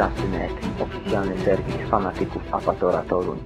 Zasy.net, oficjalny serwis fanatyków Apatora Toruń.